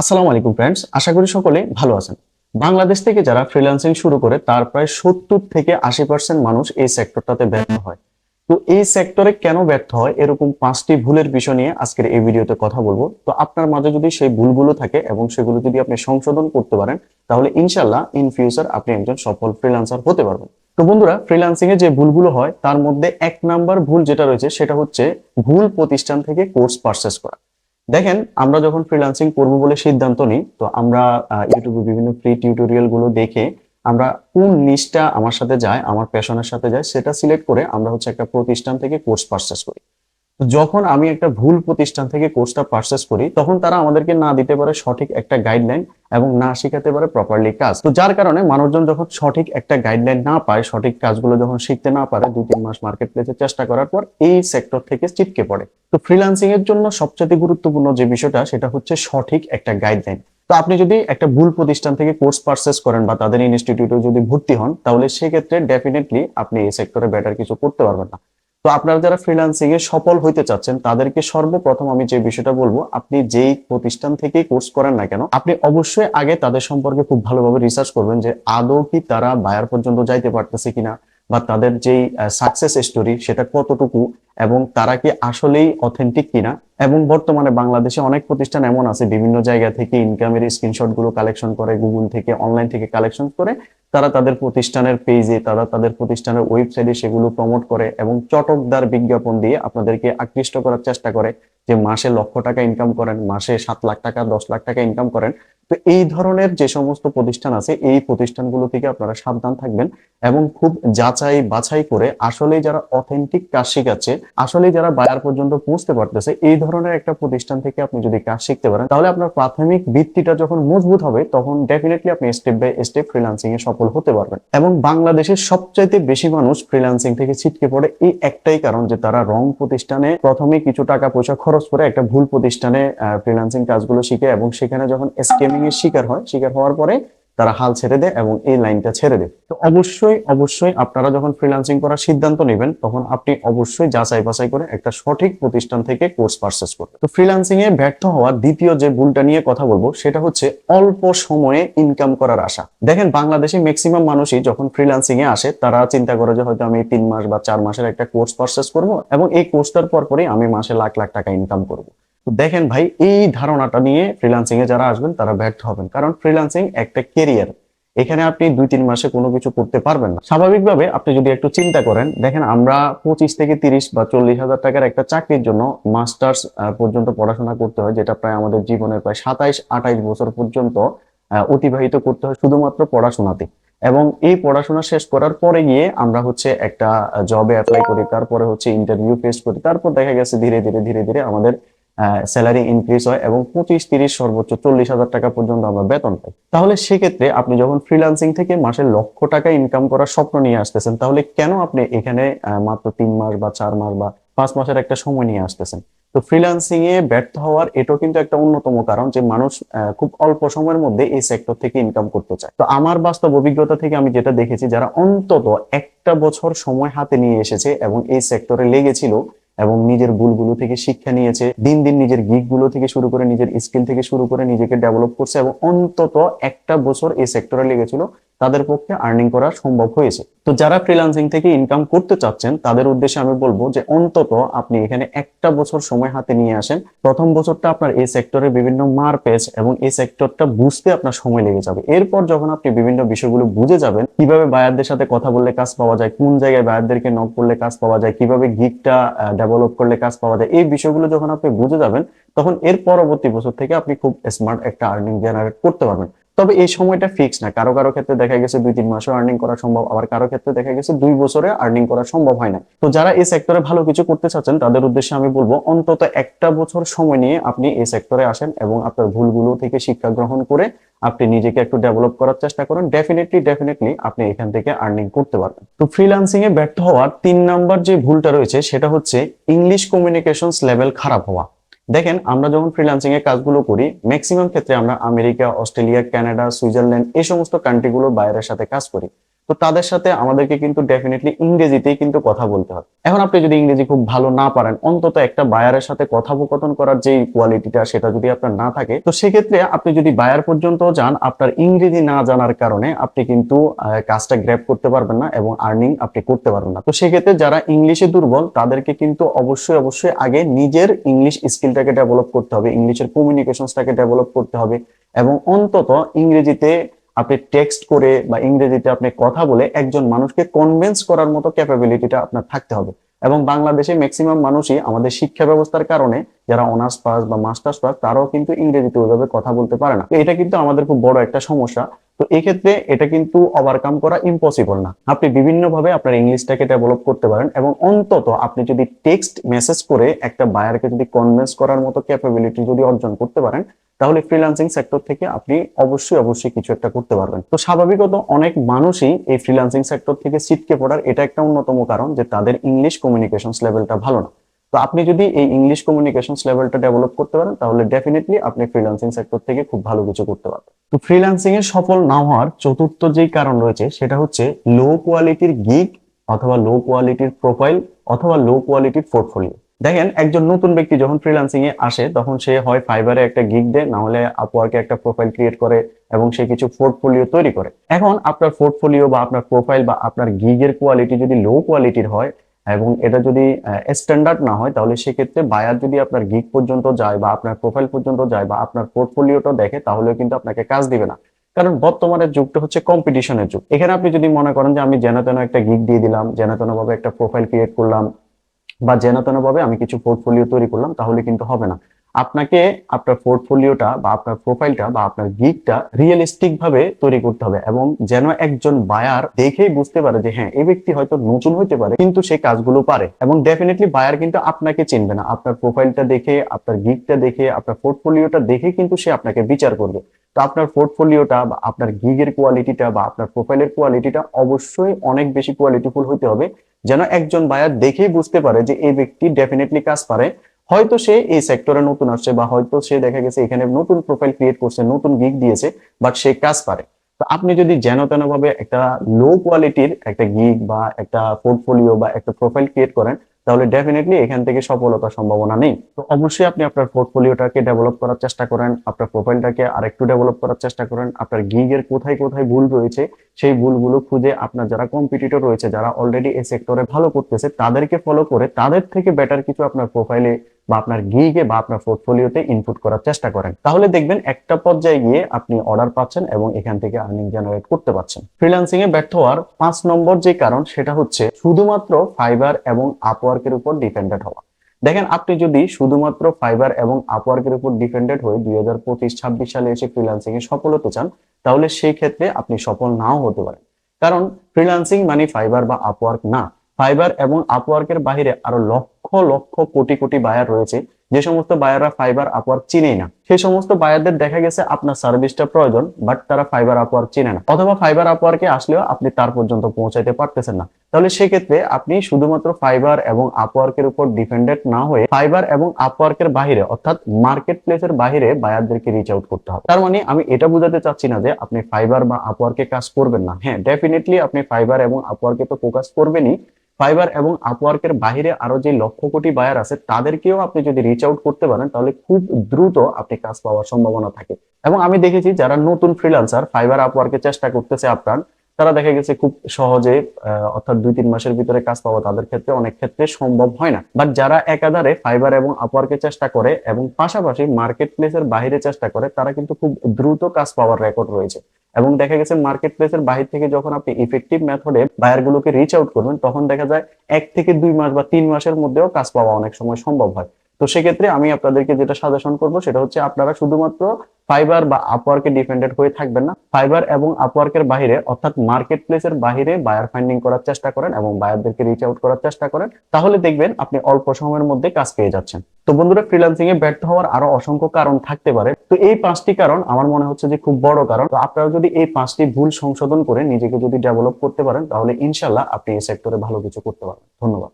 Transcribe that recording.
আসসালামু আলাইকুম ফ্রেন্ডস আশা করি সকলে ভালো আছেন। বাংলাদেশ থেকে যারা ফ্রিল্যান্সিং শুরু করে, তার প্রায় সত্তর থেকে আশি পার্সেন্ট মানুষ এই সেক্টরটাতে ব্যর্থ হয়। তো এই সেক্টরে কেন ব্যর্থ হয়, এরকম পাঁচটি ভুলের বিষয় নিয়ে আজকের এই ভিডিওতে কথা বলব। তো আপনার মাঝে যদি সেই ভুলগুলো থাকে এবং সেগুলো যদি আপনি সংশোধন করতে পারেন, তাহলে ইনশাল্লাহ ইন ফিউচার আপনি একজন সফল ফ্রিল্যান্সার হতে পারবেন। তো বন্ধুরা ফ্রিল্যান্সিং এ যে ভুলগুলো হয়, তার মধ্যে এক নাম্বার ভুল যেটা রয়েছে, সেটা হচ্ছে ভুল প্রতিষ্ঠান থেকে কোর্স পারচেস করা। দেখেন, আমরা যখন ফ্রিল্যান্সিং করব বলে সিদ্ধান্ত নিই, তো আমরা ইউটিউবে বিভিন্ন ফ্রি টিউটোরিয়ালগুলো দেখে আমরা কোন নিচটা আমার সাথে যায়, আমার প্যাশনের সাথে যায়, সেটা সিলেক্ট করে আমরা হচ্ছে একটা প্রতিষ্ঠান থেকে কোর্স পারচেস করি। যখন আমি একটা ভুল প্রতিষ্ঠান থেকে কোর্সটা পারচেস করি, তখন তারা আমাদেরকে না দিতে পারে সঠিক একটা গাইডলাইন এবং না শেখাতে পারে প্রপারলি কাজ। তো যার কারণে মানুষজন যখন সঠিক একটা গাইডলাইন না পায়, সঠিক কাজগুলো যখন শিখতে না পারে দুই তিন মাস মার্কেট প্লেসে চেষ্টা করার পর এই সেক্টর থেকে চিটকে পড়ে। তো ফ্রিল্যান্সিং এর জন্য সবচেয়ে গুরুত্বপূর্ণ যে বিষয়টা, সেটা হচ্ছে সঠিক একটা গাইডলাইন তো আপনি যদি একটা ভুল প্রতিষ্ঠান থেকে কোর্স পারচেস করেন বা তাদের ইনস্টিটিউটে যদি ভর্তি হন, তাহলে সেক্ষেত্রে ডেফিনেটলি আপনি এই সেক্টরে বেটার কিছু করতে পারবেন না। তো আপনারা যারা ফ্রিল্যান্সিং এ সফল হইতে চাচ্ছেন, তাদেরকে সর্বপ্রথম আমি যে বিষয়টা বলব, আপনি যেই প্রতিষ্ঠান থেকে কোর্স করেন না কেন, আপনি অবশ্যই আগে তাদের সম্পর্কে খুব ভালোভাবে রিসার্চ করবেন যে আদৌ কি তারা বায়ার পর্যন্ত যাইতে পারতেছে কিনা। বা তাদের যেই সাকসেস স্টোরি সেটা কতটুকু এবং তারা কি আসলেই অথেন্টিক কিনা? এবং বর্তমানে বাংলাদেশে অনেক প্রতিষ্ঠান এমন আছে, বিভিন্ন জায়গা থেকে ইনকামের স্ক্রিনশটগুলো কালেকশন করে গুগল থেকে অনলাইন থেকে কালেকশন করে, তারা তাদের প্রতিষ্ঠানের পেজে তারা তাদের প্রতিষ্ঠানের ওয়েবসাইটে সেগুলো প্রমোট করে এবং চটকদার বিজ্ঞাপন দিয়ে আপনাদেরকে আকৃষ্ট করার চেষ্টা করে যে মাসে লক্ষ টাকা ইনকাম করেন, মাসে সাত লাখ টাকা, দশ লাখ টাকা ইনকাম করেন। তো এই ধরনের যে সমস্ত প্রতিষ্ঠান আছে, এই প্রতিষ্ঠানগুলো থেকে আপনারা সাবধান থাকবেন। এবং খুব যাচাই বাছাই করে আসলে যারা অথেন্টিক কাজ শিখাচ্ছে আসলে যারা বায়ার পর্যন্ত পৌঁছতে পারতেছে, এই ধরনের একটা প্রতিষ্ঠান থেকে আপনি যদি কাজ শিখতে পারেন, তাহলে আপনার প্রাথমিক ভিত্তিটা যখন মজবুত হবে, তখন ডেফিনেটলি আপনি স্টেপ বাই স্টেপ ফ্রিল্যান্সিং এ সফল হতে পারবেন। এবং বাংলাদেশের সবচাইতে বেশি মানুষ ফ্রিল্যান্সিং থেকে ছিটকে পড়ে, এই একটাই কারণ যে তারা রং প্রতিষ্ঠানে প্রথমে কিছু টাকা পয়সা খরচ করে একটা ভুল প্রতিষ্ঠানে ফ্রিল্যান্সিং কাজগুলো শিখে এবং সেখানে যখন স্কেমিং এর শিকার হয়, শিকার হওয়ার পরে তারা হাল ছেড়ে দেয় এবং এই লাইনটা ছেড়ে দেয়। তো অবশ্যই অবশ্যই আপনারা যখন ফ্রিল্যান্সিং করার সিদ্ধান্ত নেবেন, তখন আপনি অবশ্যই যাচাই বাছাই করে একটা সঠিক প্রতিষ্ঠান থেকে কোর্স পারচেস করবেন। তো ফ্রিল্যান্সিং এ ব্যর্থ হওয়ার দ্বিতীয় যে ভুলটা নিয়ে কথা বলব, সেটা হচ্ছে অল্প সময়ে ইনকাম করার আশা। দেখেন, বাংলাদেশে ম্যাক্সিমাম মানুষই যখন ফ্রিল্যান্সিং এ আসে, তারা চিন্তা করে যে হয়তো আমি তিন মাস বা চার মাসের একটা কোর্স পারচেস করব এবং এই কোর্সটার পরপরই আমি মাসে লাখ লাখ টাকা ইনকাম করব। দেখেন ভাই, এই ধারণাটা নিয়ে ফ্রিল্যান্সিং এ যারা আসবেন, তারা ব্যর্থ হবেন। কারণ ফ্রিল্যান্সিং একটা কেরিয়ার এখানে আপনি দুই তিন মাসে কোনো কিছু করতে পারবেন না। স্বাভাবিকভাবে আপনি যদি একটু চিন্তা করেন, দেখেন আমরা পঁচিশ থেকে তিরিশ বা চল্লিশ হাজার টাকার একটা চাকরির জন্য মাস্টার্স পর্যন্ত পড়াশোনা করতে হয়, যেটা প্রায় আমাদের জীবনের প্রায় সাতাইশ, আঠাইশ বছর পর্যন্ত অতিবাহিত করতে হয় শুধুমাত্র পড়াশোনাতে। এবং এই পড়াশোনা শেষ করার পরে গিয়ে আমরা হচ্ছে একটা জবে অ্যাপ্লাই করি, তারপরে হচ্ছে ইন্টারভিউ ফেস করি। তারপর দেখা গেছে ধীরে ধীরে ধীরে ধীরে আমাদের স্যালারি ইনক্রিজ হয় এবং পঁচিশ, তিরিশ, সর্বোচ্চ চল্লিশ হাজার টাকা পর্যন্ত আমরা বেতন পাই। তাহলে সেক্ষেত্রে আপনি যখন ফ্রিল্যান্সিং থেকে মাসে লক্ষ টাকা ইনকাম করার স্বপ্ন নিয়ে আসতেছেন, তাহলে কেন আপনি এখানে মাত্র তিন মাস বা চার মাস বা পাঁচ মাসের একটা সময় নিয়ে আসতেছেন? তো ফ্রিল্যান্সিং এ ব্যর্থ হওয়ার এটাও কিন্তু একটা অন্যতম কারণ যে মানুষ খুব অল্প সময়ের মধ্যে এই সেক্টর থেকে ইনকাম করতে চায়। তো আমার বাস্তব অভিজ্ঞতা থেকে আমি যেটা দেখেছি, যারা অন্তত একটা বছর সময় হাতে নিয়ে এসেছে এবং এই সেক্টরে লেগেছিল এবং নিজের ভুলগুলো থেকে শিক্ষা নিয়েছে, দিন দিন নিজের গিকগুলো থেকে শুরু করে নিজের স্কিল থেকে শুরু করে নিজেকে ডেভেলপ করছে এবং অন্তত একটা বছর এই সেক্টরে লেগেছিল। তাদের পক্ষে আর্নিং করা সম্ভব হয়েছে। তো যারা ফ্রিল্যান্সিং থেকে ইনকাম করতে চাচ্ছেন, তাদের উদ্দেশ্যে আমি বলব যে অন্তত আপনি এখানে একটা বছর সময় হাতে নিয়ে আসেন। প্রথম বছরটা আপনার এই সেক্টরে বিভিন্ন মার পেজ এবং এই সেক্টরটা বুঝতে আপনার সময় লেগে যাবে। এরপর যখন আপনি বিভিন্ন বিষয়গুলো বুঝে যাবেন, কীভাবে বায়ারদের সাথে কথা বললে কাজ পাওয়া যায়, কোন জায়গায় বায়ারদেরকে নক করলে কাজ পাওয়া যায়, কীভাবে গিকটা ডেভেলপ করলে কাজ পাওয়া যায়, এই বিষয়গুলো যখন আপনি বুঝে যাবেন, তখন এর পরবর্তী বছর থেকে আপনি খুব স্মার্ট একটা আর্নিং জেনারেট করতে পারবেন। তবে এই সময়টা ফিক্স না। কারও কারও ক্ষেত্রে দেখা গেছে দুই, তিন মাসও আর্নিং করা সম্ভব, আবার কারও ক্ষেত্রে দেখা গেছে দুই বছরে আর্নিং করা সম্ভব হয় না তো যারা এই সেক্টরে ভালো কিছু করতে চাচ্ছেন, তাদের উদ্দেশ্যে আমি বলব, অন্তত একটা বছর সময় নিয়ে আপনি এই সেক্টরে আসেন এবং আপনার ভুলগুলো থেকে শিক্ষা গ্রহণ করে আপনি নিজেকে একটু ডেভেলপ করার চেষ্টা করেন। ডেফিনেটলি ডেফিনেটলি আপনি এখান থেকে আর্নিং করতে পারবেন। তো ফ্রিল্যান্সিং এ ব্যর্থ হওয়ার তিন নাম্বার যে ভুলটা রয়েছে, সেটা হচ্ছে ইংলিশ কমিউনিকেশন লেভেল খারাপ হওয়া। দেখেন, আমরা যখন ফ্রিলান্সিং এর কাজগুলো করি ম্যাক্সিমাম ক্ষেত্রে আমরা আমেরিকা, অস্ট্রেলিয়া, কানাডা, সুইজারল্যান্ড, এই সমস্ত কান্ট্রিগুলোর বাইরের সাথে কাজ করি। তো তাদের সাথে আমাদেরকে কিন্তু ডেফিনেটলি ইংরেজিতেই কিন্তু কথা বলতে হবে। এখন আপনি যদি ইংরেজি খুব ভালো না পারেন, অন্তত একটা বায়ারের সাথে কথোপকথন করার যে কোয়ালিটিটা সেটা যদি আপনার না থাকে, তো সেক্ষেত্রে আপনি যদি বায়ার পর্যন্ত যান, আপনার ইংরেজি না জানার কারণে আপনি কিন্তু কাজটা গ্র্যাপ করতে পারবেন না এবং আর্নিং আপনি করতে পারবেন না। তো সেক্ষেত্রে যারা ইংলিশে দুর্বল, তাদেরকে কিন্তু অবশ্যই অবশ্যই আগে নিজের ইংলিশ স্কিলটাকে ডেভেলপ করতে হবে, ইংলিশের কমিউনিকেশনসটাকে ডেভেলপ করতে হবে এবং অন্তত ইংরেজিতে আপনি টেক্সট করে বা ইংরেজিতে আপনি কথা বলে একজন মানুষকে কনভিন্স করার মতো ক্যাপাবিলিটিটা আপনার থাকতে হবে। এবং বাংলাদেশে ম্যাক্সিমাম মানুষই আমাদের শিক্ষা ব্যবস্থার কারণে যারা অনার্স পাস বা মাস্টার্স পাস তারাও কিন্তু ইংরেজিতে ওইভাবে কথা বলতে পারে না। এটা কিন্তু আমাদের খুব বড় একটা সমস্যা। তো এক্ষেত্রে এটা কিন্তু ওভারকাম করা ইম্পসিবল না। আপনি বিভিন্নভাবে আপনার ইংলিশটাকে ডেভেলপ করতে পারেন এবং অন্তত আপনি যদি টেক্সট মেসেজ করে একটা বায়ারকে যদি কনভিন্স করার মতো ক্যাপাবিলিটি যদি অর্জন করতে পারেন, তাহলে ফ্রিল্যান্সিং সেক্টর থেকে আপনি অবশ্যই অবশ্যই কিছু একটা করতে পারবেন। তো স্বাভাবিকত অনেক মানুষই এই ফ্রিল্যান্সিং সেক্টর থেকে ছিটকে পড়ার এটা একটা অন্যতম কারণ যে তাদের ইংলিশ কমিউনিকেশনস লেভেলটা ভালো না। তো আপনি যদি এই ইংলিশ কমিউনিকেশন লেভেলটা ডেভেলপ করতে পারেন, তাহলে ডেফিনেটলি আপনি ফ্রিল্যান্সিং সেক্টর থেকে খুব ভালো কিছু করতে পারবেন। তো ফ্রিল্যান্সিং এ সফল না হওয়ার চতুর্থ যেই কারণ রয়েছে, সেটা হচ্ছে লো কোয়ালিটির গিগ অথবা লো কোয়ালিটির প্রোফাইল অথবা লো কোয়ালিটির পোর্টফোলিও দেখেন, একজন নতুন ব্যক্তি যখন ফ্রিল্যান্সিং এ আসে, তখন সে হয় ফাইবারে একটা গিগ দেয়, না হলে আপওয়ার্কে একটা প্রোফাইল ক্রিয়েট করে এবং সে কিছু পোর্টফোলিও তৈরি করে। এখন আপনার পোর্টফোলিও বা আপনার প্রোফাইল বা আপনার গিগের কোয়ালিটি যদি লো কোয়ালিটির হয় এবং এটা যদি স্ট্যান্ডার্ড না হয়, তাহলে সেক্ষেত্রে বায়ার যদি আপনার গিগ পর্যন্ত যায় বা আপনার প্রোফাইল পর্যন্ত যায় বা আপনার পোর্টফোলিওটা দেখে, তাহলেও কিন্তু আপনাকে কাজ দিবে না। কারণ বর্তমানের যুগটা হচ্ছে কম্পিটিশনের যুগ। এখানে আপনি যদি মনে করেন যে আমি যেন তেন একটা গিগ দিয়ে দিলাম যেন তেন ভাবে একটা প্রোফাইল ক্রিয়েট করলাম বা যেন তেন ভাবে আমি কিছু পোর্টফোলিও তৈরি করলাম, তাহলে কিন্তু হবে না। আপনাকে আপনার পোর্টফোলিওটা বা আপনার প্রোফাইলটা বা আপনার গিগটা রিয়েলিস্টিক ভাবে তৈরি করতে হবে এবং যেন একজন বায়ার দেখেই বুঝতে পারে যে হ্যাঁ এই ব্যক্তি হয়তো নতুন হইতে পারে, কিন্তু সে কাজগুলো পারে এবং ডেফিনেটলি বায়ার কিন্তু আপনাকে চিনবে না। আপনার প্রোফাইলটা দেখে, আপনার গিগটা দেখে, আপনার পোর্টফোলিওটা দেখে কিন্তু সে আপনাকে বিচার করবে। তো আপনার পোর্টফোলিওটা বা আপনার গিগের কোয়ালিটিটা বা আপনার প্রোফাইলের কোয়ালিটিটা অবশ্যই অনেক বেশি কোয়ালিটিফুল হইতে হবে যেন একজন বায়ার দেখেই বুঝতে পারে যে এই ব্যক্তি ডেফিনেটলি কাজ পারে। হয়তো সে এই সেক্টরে নতুন আসছে বা হয়তো সে দেখা গেছে এখানে নতুন প্রোফাইল ক্রিয়েট করছে, নতুন গিগ দিয়েছে বাট সে কাজ পারে। তো আপনি যদি যেন তেন ভাবে একটা লো কোয়ালিটির একটা গিগ বা একটা পোর্টফোলিও বা একটা প্রোফাইল ক্রিয়েট করেন, তাহলে ডেফিনেটলি এখান থেকে সফলতার সম্ভাবনা নেই। তো অবশ্যই আপনি আপনার পোর্টফোলিওটাকে ডেভেলপ করার চেষ্টা করেন, আপনার প্রোফাইলটাকে আরেকটু ডেভেলপ করার চেষ্টা করেন, আপনার গিগের কোথায় কোথায় ভুল রয়েছে, সেই ভুলগুলো খুঁজে আপনার যারা কম্পিটিটর রয়েছে, যারা অলরেডি এই সেক্টরে ভালো করতেছে, তাদেরকে ফলো করে তাদের থেকে বেটার কিছু আপনার প্রোফাইলে বা আপনার গিগে বা আপনার পোর্টফোলিওতে ইনপুট করার চেষ্টা করেন। তাহলে দেখবেন একটা পর্যায়ে গিয়ে আপনি অর্ডার পাচ্ছেন এবং এখান থেকে আর্নিং জেনারেট করতে পারছেন ফ্রিল্যান্সিং এ ব্যর্থ হওয়ার পাঁচ নম্বর যে কারণ, সেটা হচ্ছে শুধুমাত্র ফাইবার এবং আপওয়ার্কের উপর ডিপেন্ডেন্ট হওয়া। দেখেন, আপনি যদি শুধুমাত্র ফাইবার এবং আপওয়ার্কের উপর ডিপেন্ডেন্ট হয়ে দুই হাজার পঁচিশ ছাব্বিশ সালে এসে ফ্রিল্যান্সিং এ সফল হতে চান, তাহলে সেই ক্ষেত্রে আপনি সফল নাও হতে পারেন। কারণ ফ্রিল্যান্সিং মানে ফাইবার বা আপওয়ার্ক না। ফাইবার এবং আপওয়ার্কের বাইরে আরও লক্ষ লক্ষ কোটি কোটি বায়ার রয়েছে। যে সমস্ত বায়াররা ফাইবার আপওয়ার্ক চিনেই না, সেই সমস্ত বায়ারদের দেখা গেছে আপনার সার্ভিসটা প্রয়োজন বাট তারা ফাইবার আপওয়ার্ক চিনে না। অথবা ফাইবার আপওয়ার্কে আসলেও আপনি তার পর্যন্ত পৌঁছাইতে পারতেছেন না। তাহলে সেক্ষেত্রে আপনি শুধুমাত্র ফাইবার এবং আপওয়ার্কের উপর ডিপেন্ডেন্ট না হয়ে ফাইবার এবং আপওয়ার্কের বাইরে অর্থাৎ মার্কেট প্লেসের বাইরে বায়ারদেরকে রিচ আউট করতে হবে। তার মানে আমি এটা বোঝাতে চাচ্ছি না যে আপনি ফাইবার বা আপওয়ার্কে কাজ করবেন না। হ্যাঁ ডেফিনেটলি আপনি ফাইবার এবং আপওয়ার্কে তো ফোকাস করবেনই ফাইবার এবং আপওয়ার্কের বাইরে আরও যে লক্ষ কোটি বায়ার আছে, তাদেরকেও আপনি যদি রিচ আউট করতে পারেন, তাহলে খুব দ্রুত আপনি কাজ পাওয়ার সম্ভাবনা থাকে। এবং আমি দেখেছি, যারা নতুন ফ্রিলান্সার ফাইবার আপওয়ার্কে চেষ্টা করতেছে আপনার তারা দেখা গেছে খুব সহজে অর্থাৎ দুই তিন মাসের ভিতরে কাজ পাওয়া তাদের ক্ষেত্রে অনেক ক্ষেত্রে সম্ভব হয় না। বাট যারা একাধারে ফাইবার এবং আপওয়ার্কে চেষ্টা করে এবং পাশাপাশি মার্কেট প্লেসের বাইরে চেষ্টা করে, তারা কিন্তু খুব দ্রুত কাজ পাওয়ার রেকর্ড রয়েছে। এবং দেখা গেছে মার্কেট প্লেসের বাহির থেকে যখন আপনি ইফেক্টিভ মেথডে বায়ার গুলোকে রিচ আউট করবেন, তখন দেখা যায় এক থেকে দুই মাস বা তিন মাসের মধ্যেও কাজ পাওয়া অনেক সময় সম্ভব হয়। তো সেক্ষেত্রে আমি আপনাদেরকে যেটা সাজেশন করব, সেটা হচ্ছে আপনারা শুধুমাত্র ফাইবার বা আপওয়ার্কে ডিপেন্ডেন্ট হয়ে থাকবেন না। ফাইবার এবং আপওয়ার্কের বাইরে অর্থাৎ মার্কেট প্লেসের বাইরে বায়ার ফাইন্ডিং করার চেষ্টা করেন এবং বায়ারদেরকে রিচ আউট করার চেষ্টা করেন। তাহলে দেখবেন আপনি অল্প সময়ের মধ্যে কাজ পেয়ে যাচ্ছেন। তো বন্ধুরা ফ্রিল্যান্সিং এ ব্যর্থ হওয়ার আরও অসংখ্য কারণ থাকতে পারে। তো এই পাঁচটি কারণ আমার মনে হচ্ছে যে খুব বড় কারণ। তো আপনারা যদি এই পাঁচটি ভুল সংশোধন করে নিজেকে যদি ডেভেলপ করতে পারেন, তাহলে ইনশাল্লাহ আপনি এই সেক্টরে ভালো কিছু করতে পারবেন। ধন্যবাদ।